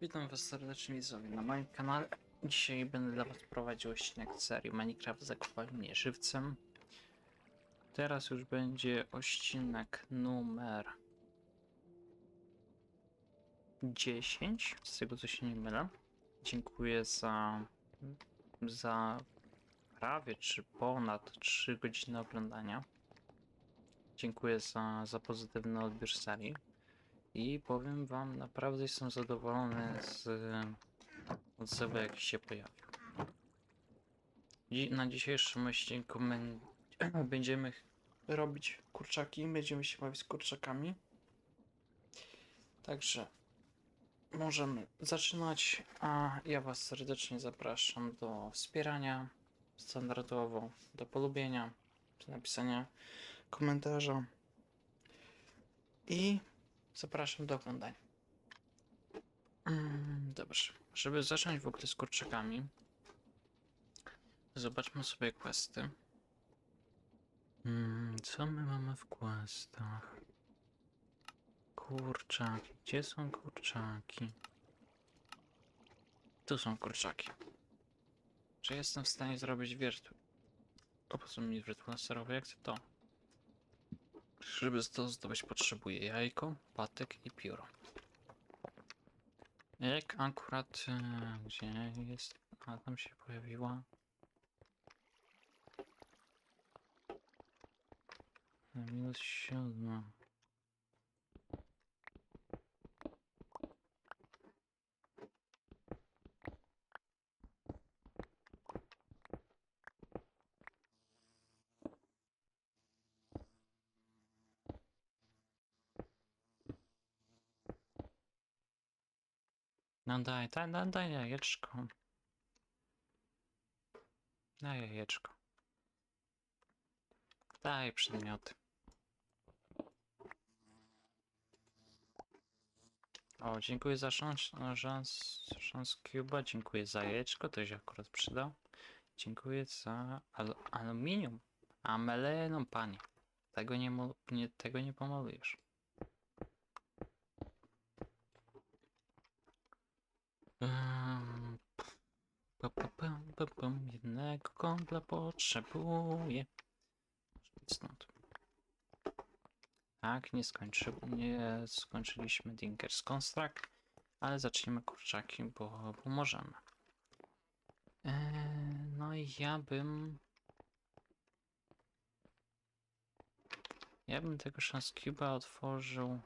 Witam was serdecznie widzowie na moim kanale. Dzisiaj będę dla was prowadził odcinek serii Minecraft Zakopaj mnie żywcem. Teraz już będzie odcinek numer 10, z tego co się nie mylę. Dziękuję za, za prawie czy ponad 3 godziny oglądania. Dziękuję za, za pozytywny odbiór serii. I powiem wam, naprawdę jestem zadowolony z odzewu, jaki się pojawił. Na dzisiejszym odcinku my będziemy robić kurczaki, będziemy się bawić z kurczakami. Także możemy zaczynać, a ja was serdecznie zapraszam do wspierania standardowo, do polubienia, czy napisania komentarza i Zapraszam do oglądania. Mm, dobrze. Żeby zacząć w ogóle z kurczakami, zobaczmy sobie questy. Mm, co my mamy w questach? Kurczaki. Gdzie są kurczaki? Tu są kurczaki. Czy jestem w stanie zrobić wiertł? O, po co mi wiertło laserowe? Jak to? Żeby to zdobyć potrzebuję jajko, patyk i pióro. Jak akurat... e, Gdzie jest... A tam się pojawiła... Minus siódma. No daj, daj, daj, daj jajeczko. Daj jajeczko. Daj przedmioty. O, dziękuję za szans, szans, szans Cuba, dziękuję za jajeczko, to się akurat przydał. Dziękuję za al aluminium. Ameleno, panie. Tego nie, nie, tego nie pomalujesz. Pa, pa, pam, pam, pam, jednego kąpla potrzebuję. Stąd. Tak, nie, skończy, nie skończyliśmy Dinkers Construct, ale zaczniemy kurczaki, bo, bo możemy. Eee, no i ja bym... Ja bym tego Chance Cube'a otworzył...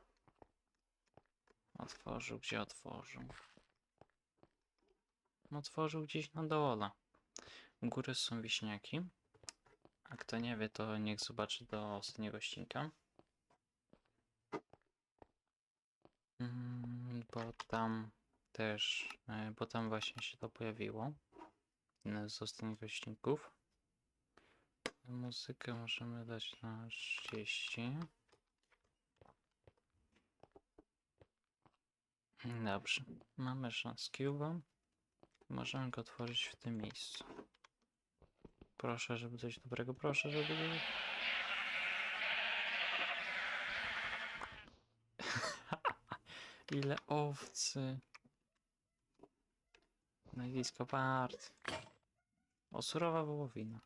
Otworzył, gdzie otworzył? Otworzył gdzieś na dole. U góry są wiśniaki. A kto nie wie, to niech zobaczy do ostatniego odcinka. Mm, Bo tam też, e, bo tam właśnie się to pojawiło z ostatnich odcinków. Muzykę możemy dać na 30. Dobrze, mamy szans Cube'a. Możemy go otworzyć w tym miejscu. Proszę, żeby coś dobrego, proszę, żeby... Ile owcy. Najblisko part. O, surowa wołowina.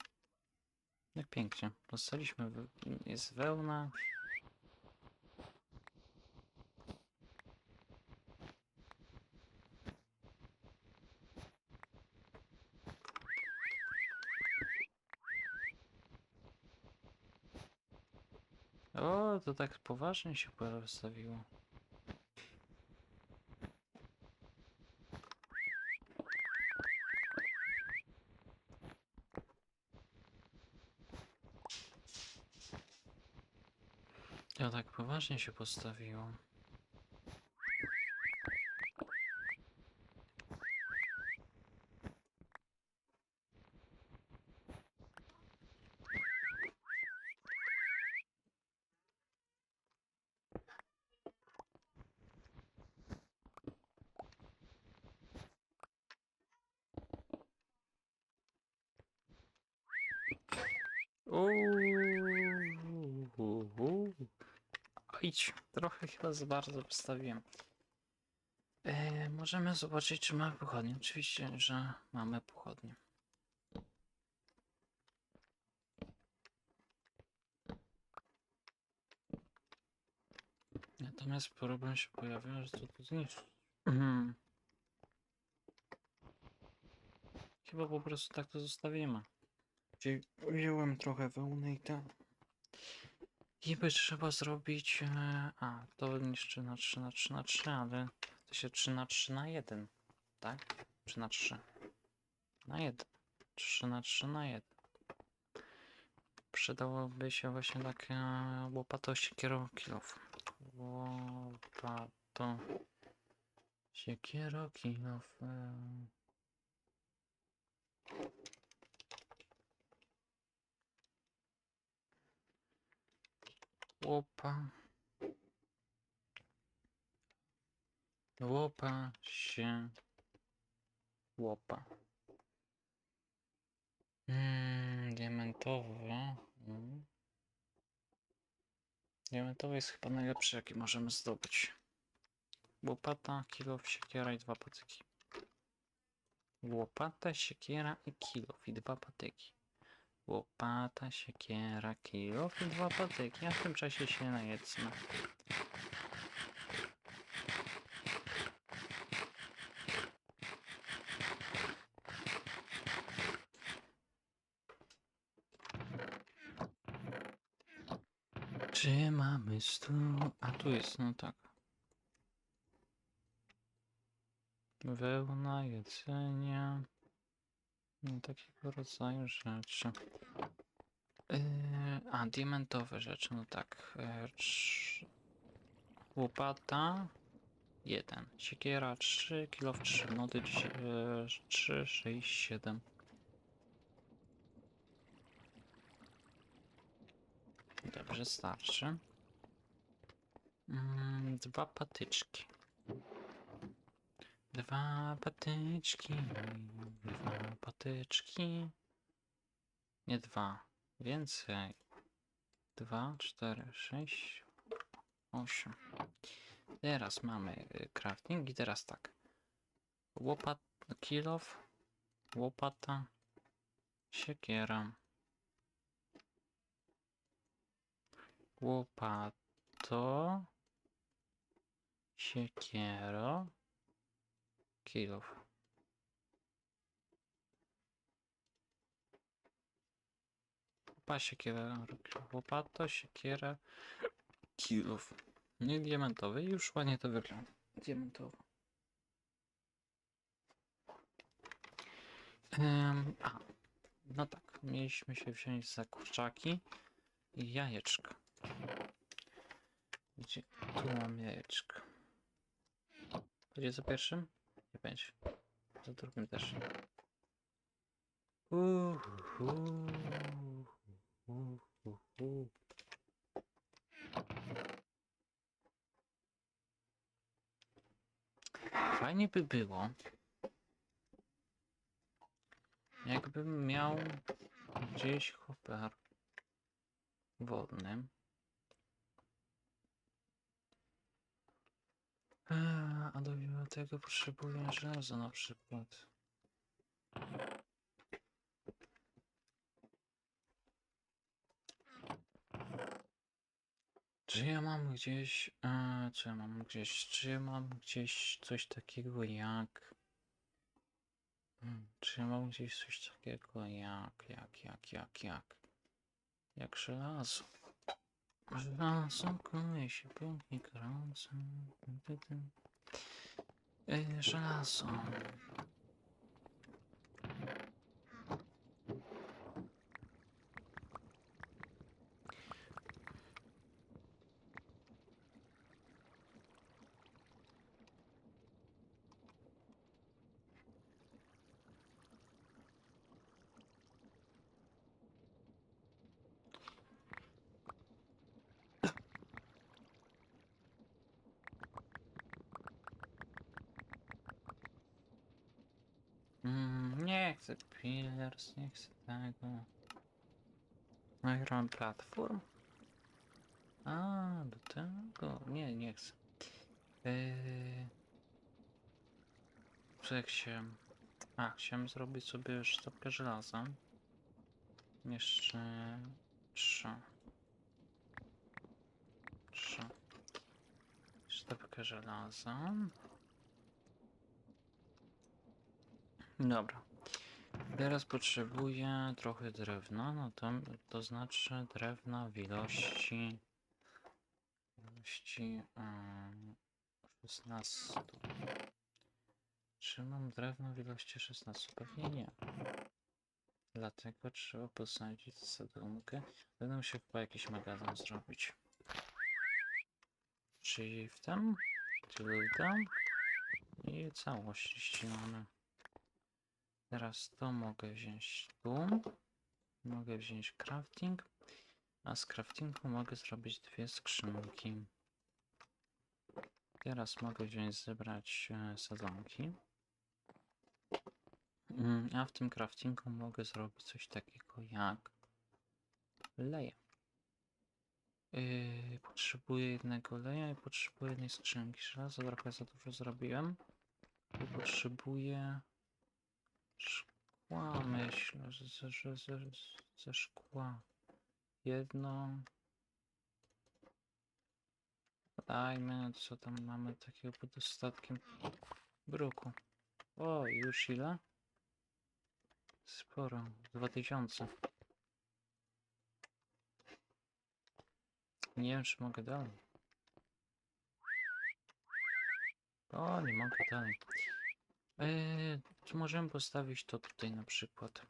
Jak pięknie. Dostaliśmy, jest wełna. To tak poważnie się postawiło. To tak poważnie się postawiło. Uuu. Idź, trochę chyba za bardzo postawiłem. E, możemy zobaczyć, czy mamy pochodnie. Oczywiście, że mamy pochodnie. Natomiast problem się pojawia, że to tu zniszczy. Mhm. Chyba po prostu tak to zostawimy. Wzi- Wziąłem trochę wełny i ten. I by trzeba zrobić. E, a, to niszczy na 3 na 3 na 3, ale to się 3 na 3 na 1. Tak? 3 na 3. Na 1. 3 na 3 na 1. Przydałoby się właśnie takie łopato siekiero kilof. Łopato siekiero kilof. e. Łopa. Łopa się. Łopa. Mm, diamentowe. Mm. Diamentowy jest chyba najlepszy, jaki możemy zdobyć. Łopata, kilo, siekiera i dwa patyki. Łopata, siekiera i kilo i dwa patyki. Łopata, siekiera, kilo i dwa patyki. A w tym czasie się najedzmy. Czy mamy stół? A tu jest, no tak. Wełna, jedzenie. Takiego rodzaju rzeczy. Yy, a, diamentowe rzeczy, no tak. Yy. Łopata. Jeden. Siekiera 3, kilo 3, nody 3, 6, 7. Dobrze, starczy. Mm, dwa patyczki. Dwa patyczki. Dwa patyczki. Nie dwa. Więcej. Dwa, cztery, sześć, osiem. Teraz mamy y, crafting i teraz tak. Łopat, kilof, łopata, siekiera. Łopato, siekiero, kilof. Łopa, siekiera, łopato, siekiera, kilof. Nie diamentowy, już ładnie to wygląda. Diamentowo. Em, a, no tak, mieliśmy się wziąć za kurczaki i jajeczka. Gdzie? Tu mam jajeczka. Będzie za pierwszym? Będzie. Za drugim też. Uhuhu. Uhuhu. Fajnie by było, jakbym miał gdzieś hopper wodny. Eee, A do tego potrzebuję żelaza na przykład. Czy ja mam gdzieś, e, czy ja mam gdzieś, czy ja mam gdzieś coś takiego jak, Hmm, czy ja mam gdzieś coś takiego jak, jak, jak, jak, jak, jak żelazo. Żelazo kuje się pięknie kręcę. E, żelazo. Mm, nie chcę pillars, nie chcę tego. Iron platform? A, do tego? Nie, nie chcę. Yy... jak się... A, chciałem zrobić sobie sztabkę żelaza. Jeszcze... Trzy. Trzy. Sztabkę żelaza. Dobra. Teraz potrzebuję trochę drewna, no to, to znaczy drewna w ilości... ilości... Um, 16. Czy mam drewno w ilości 16? Pewnie nie. Dlatego trzeba posadzić sadzonkę. Będę musiał chyba jakiś magazyn zrobić. Czyli w tym, tilde i całość ścinamy. Teraz to mogę wziąć tu. Mogę wziąć crafting. A z craftingu mogę zrobić dwie skrzynki. Teraz mogę wziąć, zebrać e, sadzonki. Mm, A w tym craftingu mogę zrobić coś takiego jak leje. Yy, potrzebuję jednego leja i potrzebuję jednej skrzynki żelaza. Trochę za dużo zrobiłem. I potrzebuję szkła, myślę, że ze, że ze, ze szkła. Jedno. Dajmy, co tam mamy takiego pod dostatkiem bruku. O, już ile? Sporo, 2000. Nie wiem, czy mogę dalej. O, nie mogę dalej. Eee, czy możemy postawić to tutaj na przykład?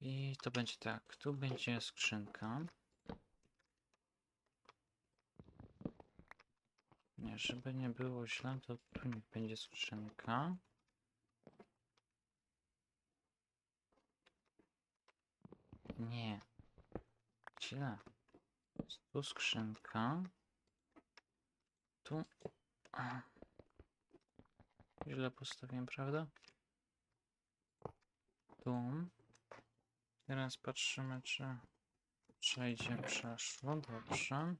I to będzie tak, tu będzie skrzynka. Nie, żeby nie było źle, to tu niech będzie skrzynka. Nie. Źle. Tu skrzynka. Tu. Źle postawiłem, prawda? Tu. Teraz patrzymy, czy przejdzie, przeszło. Dobrze.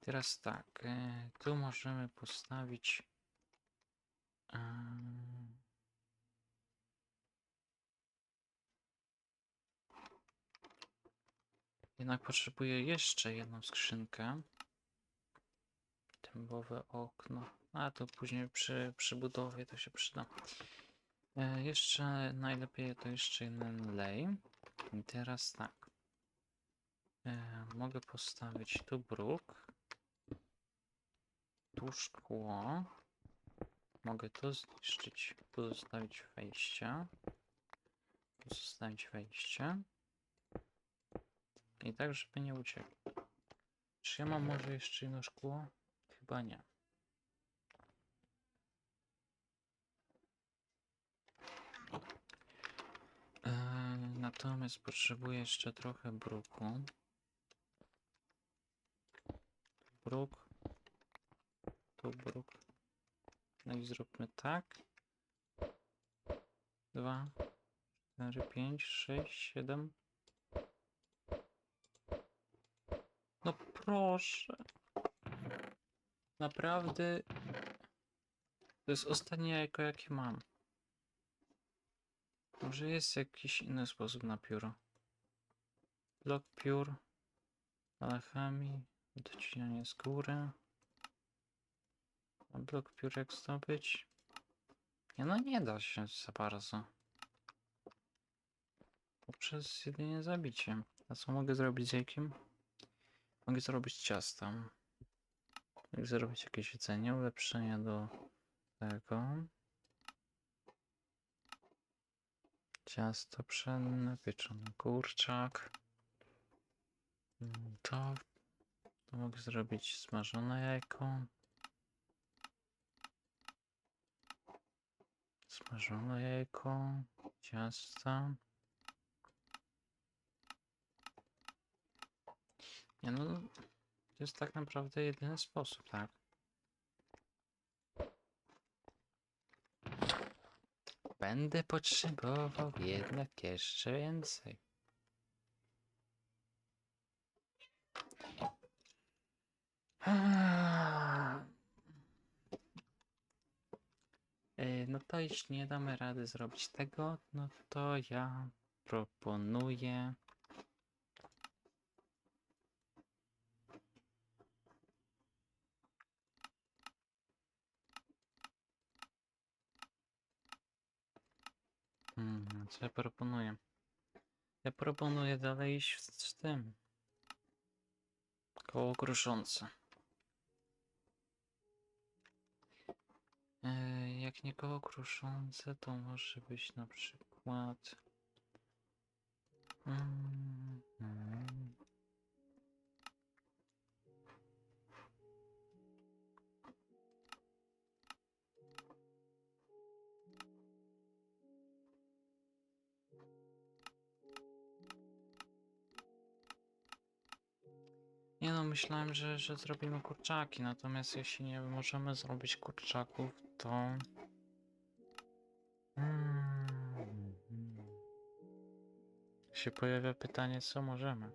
Teraz tak, e, tu możemy postawić em, Jednak potrzebuję jeszcze jedną skrzynkę. Dębowe okno. A to później przy, przy budowie to się przyda. E, jeszcze najlepiej to jeszcze jeden lej. I teraz tak. E, mogę postawić tu bruk. Tu szkło. Mogę to zniszczyć. Tu zostawić wejście. Tu zostawić wejście. I tak, żeby nie uciekł. Czy ja mam może jeszcze jedno szkło? Chyba nie. Eee, natomiast potrzebuję jeszcze trochę bruku. Bruk. Tu bruk. No i zróbmy tak. Dwa, cztery, pięć, sześć, siedem. No proszę. Naprawdę. To jest ostatnie jajko, jakie mam. Może jest jakiś inny sposób na pióro. Blok piór. Alchemii. Docinanie z góry. A blok piór jak zdobyć? Nie no nie da się za bardzo. Poprzez jedynie zabicie. A co mogę zrobić z jajkiem? Mogę zrobić ciasto. Mogę zrobić jakieś jedzenie, ulepszenia do tego. Ciasto pszenne, pieczony kurczak. Mm, To, to mogę zrobić smażone jajko. Smażone jajko, ciasta. Nie no, jest tak naprawdę jedyny sposób, tak? Będę potrzebował jednak jeszcze więcej. E, No to jeśli nie damy rady zrobić tego, no to ja proponuję. Hmm, co ja proponuję? Ja proponuję dalej iść z, tym. Koło kruszące. E, jak nie koło kruszące, to może być na przykład. Mm, Nie no, myślałem, że, że zrobimy kurczaki, natomiast jeśli nie możemy zrobić kurczaków, to... Mm, się pojawia pytanie, co możemy.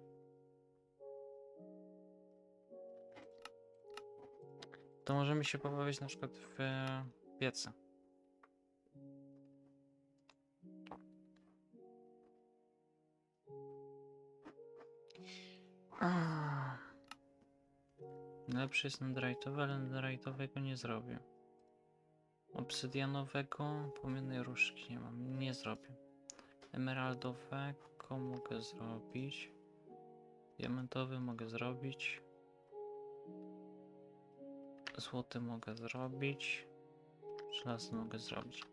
To możemy się pobawić na przykład w e, pieca. Ah. Lepszy jest netherite'owy, ale netherite'owego nie zrobię. Obsydianowego pomiennej różdżki nie mam, nie zrobię. Emeraldowego mogę zrobić. Diamentowy mogę zrobić. Złoty mogę zrobić. Żelazny mogę zrobić.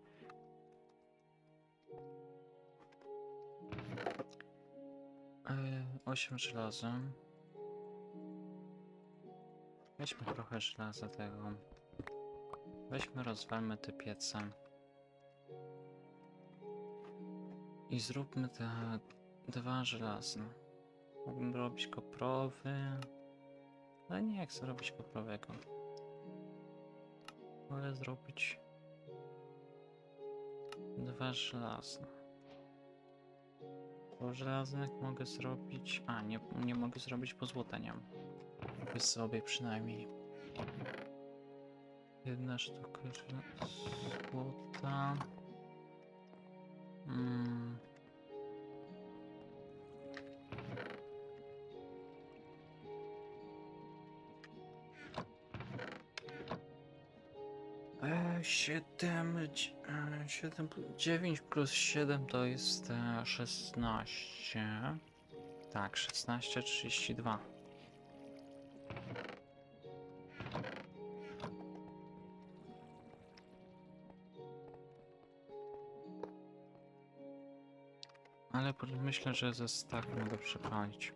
Yy, 8 żelazem. Weźmy trochę żelaza tego. Weźmy, rozwalmy te piece. I zróbmy te dwa żelazne. Mógłbym robić koprowy. Ale nie chcę robić koprowego. Wolę zrobić dwa żelazne. Bo żelaznych mogę zrobić... A, nie, nie mogę zrobić, bo Kupię sobie przynajmniej. Jedna sztuka złota. Mm. E, 7, 7, 9 plus 7 to jest e, 16. Tak, 16, 32. Ale myślę, że ze stack mogę przepalić.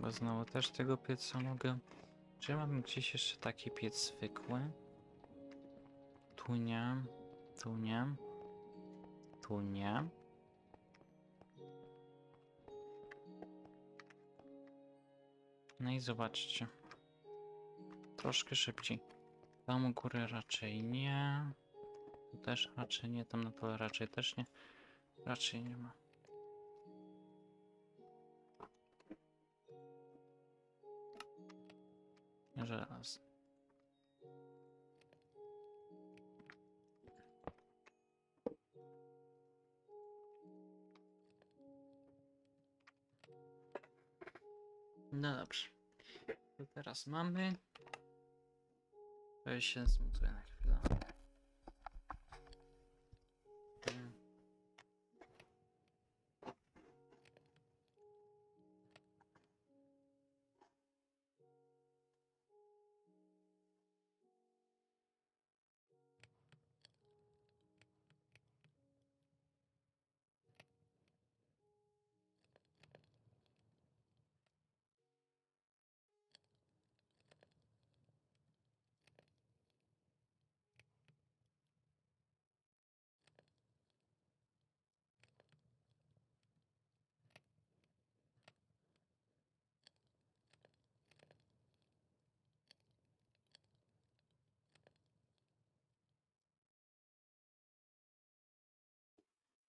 Bo znowu też tego pieca mogę. Czy ja mam gdzieś jeszcze taki piec zwykły? Tu nie. Tu nie. Tu nie. No i zobaczcie. Troszkę szybciej. Tam u góry raczej nie. Też raczej nie. Tam na dole raczej też nie. Raczej nie ma. Żelaz. No dobrze. To teraz mamy. Ja się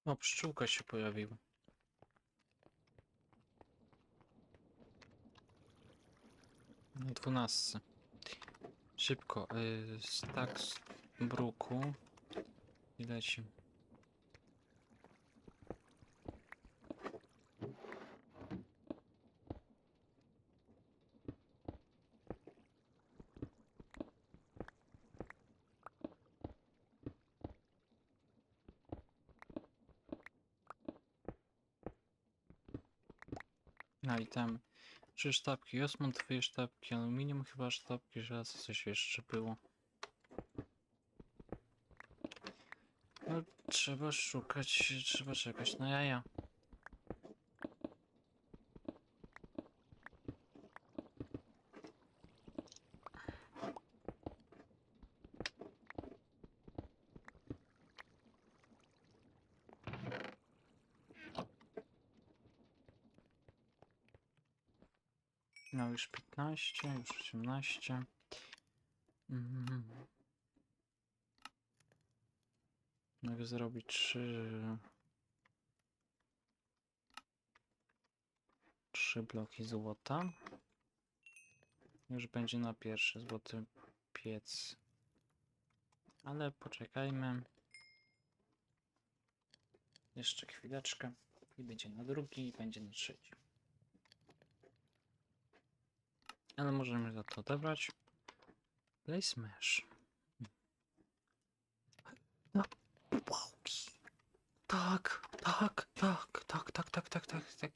O, pszczółka się pojawiła. No, Na dwunastce. Szybko. Yy, z tak z bruku. I. I tam trzy sztabki osmont, dwie sztabki aluminium, chyba sztabki żelaza, coś jeszcze było. No, trzeba szukać, trzeba czekać na jaja. No już 15, już 18. Mhm. Mogę zrobić 3 3 bloki złota. Już będzie na pierwszy złoty piec. Ale poczekajmy. Jeszcze chwileczkę i będzie na drugi i będzie na trzeci. Ale możemy za to odebrać. Play Smash. No. Tak, tak, tak, tak, tak, tak, tak, tak, tak.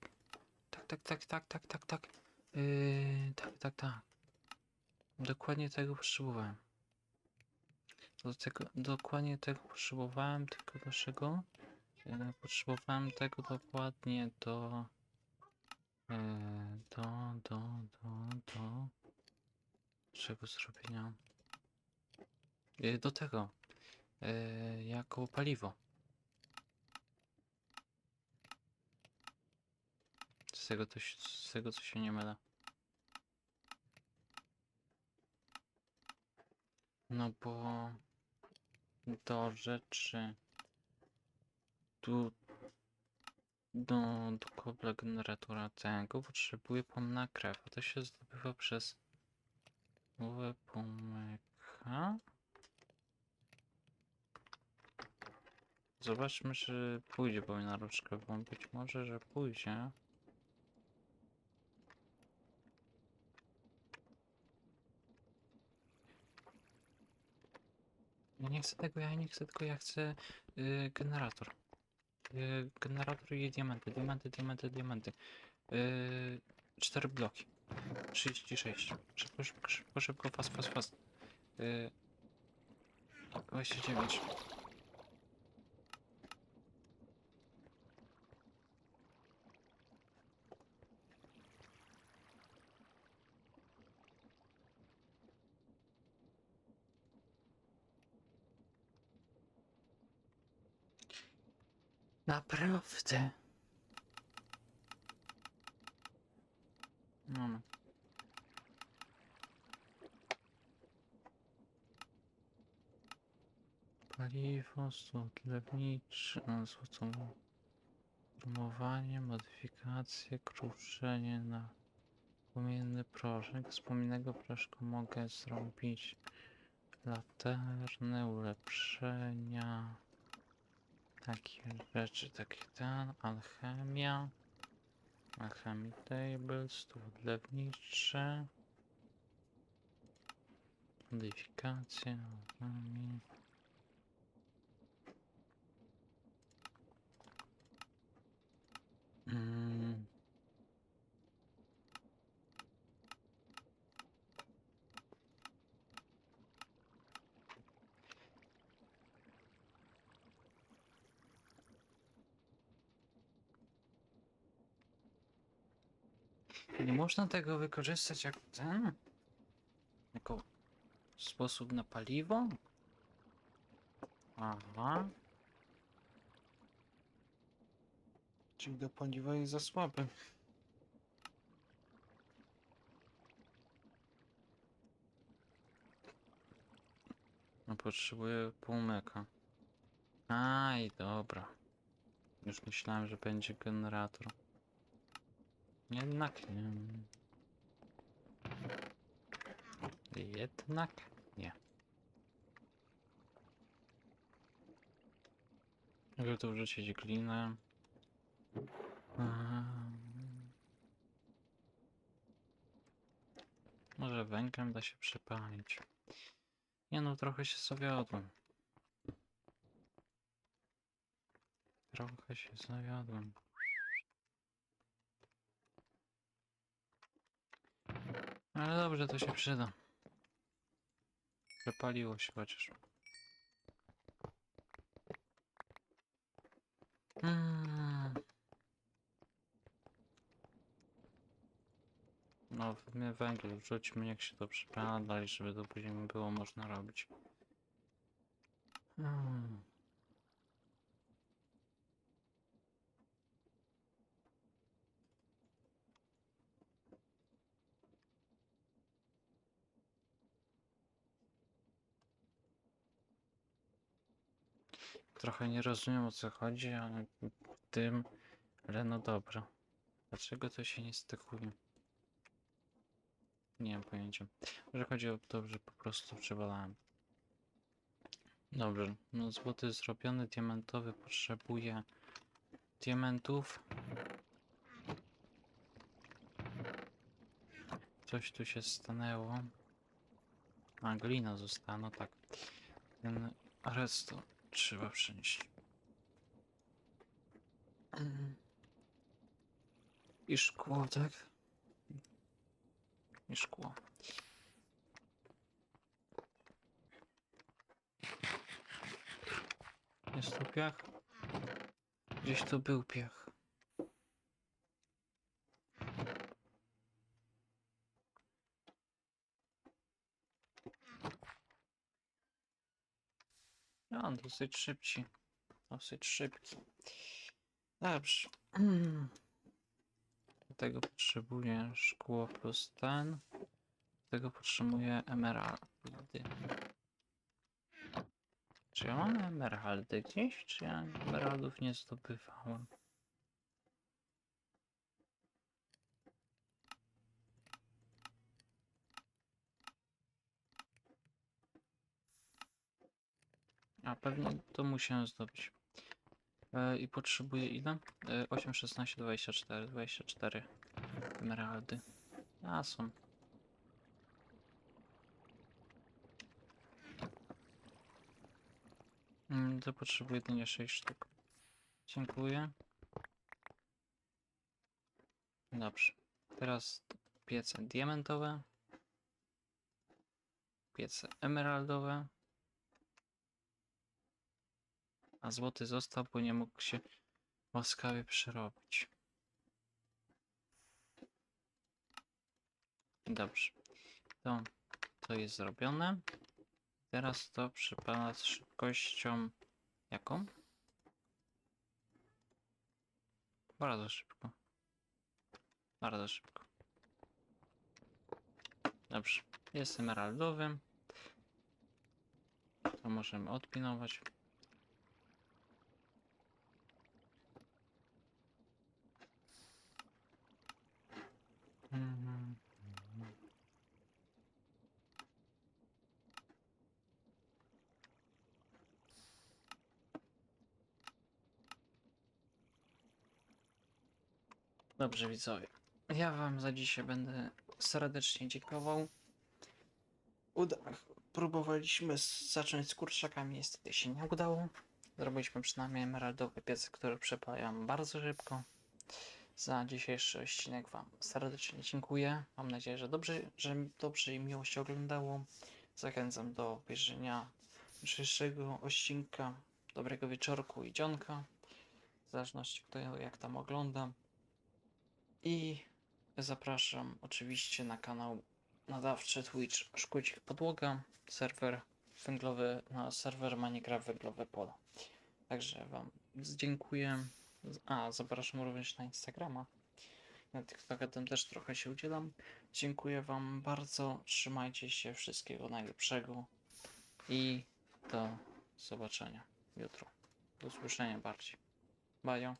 Tak, tak, tak, tak, tak, tak, tak. Yy, tak, tak, tak. Dokładnie tego potrzebowałem. Do tego, dokładnie tego potrzebowałem, tylko dlaczego? Yy, potrzebowałem tego dokładnie do... Yy, do, do, do, do... Czego zrobienia? Yy, do tego. Yy, jako paliwo. Z tego, to, z tego co się nie mylę. No bo do rzeczy tu do, kobla generatora tego potrzebuję pomna krew, a to się zdobywa przez pomyka. Zobaczmy, czy pójdzie mnie na różdżkę, bo być może, że pójdzie. Ja nie chcę tego, ja nie chcę tego, ja chcę y, generator. Y, generator i diamenty, diamenty, diamenty, diamenty. Y, cztery bloki. 36. Szybko, szybko, szybko, szybko, fast, fast, fast. Y, 29. Naprawdę. Mamy. Paliwo, stół lewniczy, no, złotą formowanie, modyfikacje, kruszenie na płomienny proszek. Z płomiennego proszku mogę zrobić laternę, ulepszenia. Takie rzeczy, takie ten, alchemia, alchemy table, stół lewniczy, modyfikacje, alchemii. Mm. Nie można tego wykorzystać jak ten? Jako sposób na paliwo? Aha. Czyli do paliwa jest za słaby. No potrzebuję półmeka. Aj, dobra. Już myślałem, że będzie generator. Jednak nie. Jednak nie. Mogę tu wrzucić glinę. Ehm. Może węglem da się przepalić. Nie no, trochę się zawiodłem. Trochę się zawiodłem. Ale dobrze, to się przyda. Przepaliło się chociaż. Mm. No, my węgiel wrzućmy, jak się to przypala dalej, żeby to później było można robić. Mm. Trochę nie rozumiem o co chodzi, ale tym, ale no dobra. Dlaczego to się nie stykuje? Nie mam pojęcia. Może chodzi o to, że po prostu przewalałem. Dobrze, no złoty zrobiony, diamentowy potrzebuje diamentów. Coś tu się stanęło. A, glina została, no tak. Ten trzeba przenieść. Mm. I szkło, tak? I szkło. Jest tu piach? Gdzieś tu był piach. No, on dosyć szybci. Dosyć szybki. Dobrze. Do tego potrzebuję szkło plus ten. Do tego potrzebuję emeraldy. Czy ja mam emeraldy gdzieś? Czy ja emeraldów nie zdobywałem? A pewnie to musiałem zdobyć. E, I potrzebuję ile? E, 8, 16, 24, 24 emeraldy. A są. Mm, to potrzebuję jedynie 6 sztuk. Dziękuję. Dobrze. Teraz piece diamentowe. Piece emeraldowe. A złoty został, bo nie mógł się łaskawie przerobić. Dobrze. To, to jest zrobione. Teraz to przypada z szybkością jaką? Bardzo szybko. Bardzo szybko. Dobrze. Jest emeraldowy. To możemy odpinować. Dobrze, widzowie. Ja wam za dzisiaj będę serdecznie dziękował. Uda Próbowaliśmy zacząć z kurczakami, niestety się nie udało. Zrobiliśmy przynajmniej emeraldowe piece, które przepalają bardzo szybko. Za dzisiejszy odcinek Wam serdecznie dziękuję. Mam nadzieję, że dobrze, że dobrze i miło się oglądało. Zachęcam do obejrzenia dzisiejszego odcinka. Dobrego wieczorku i dzionka. W zależności kto jak tam ogląda. I zapraszam oczywiście na kanał nadawczy Twitch Szkucik Podłoga, serwer węglowy, na serwer Minecraft Węglowe Pole. Także Wam dziękuję. A, zapraszam również na Instagrama. Na TikToka tam też trochę się udzielam. Dziękuję Wam bardzo. Trzymajcie się. Wszystkiego najlepszego. I do zobaczenia jutro. Do usłyszenia bardziej. Bajo.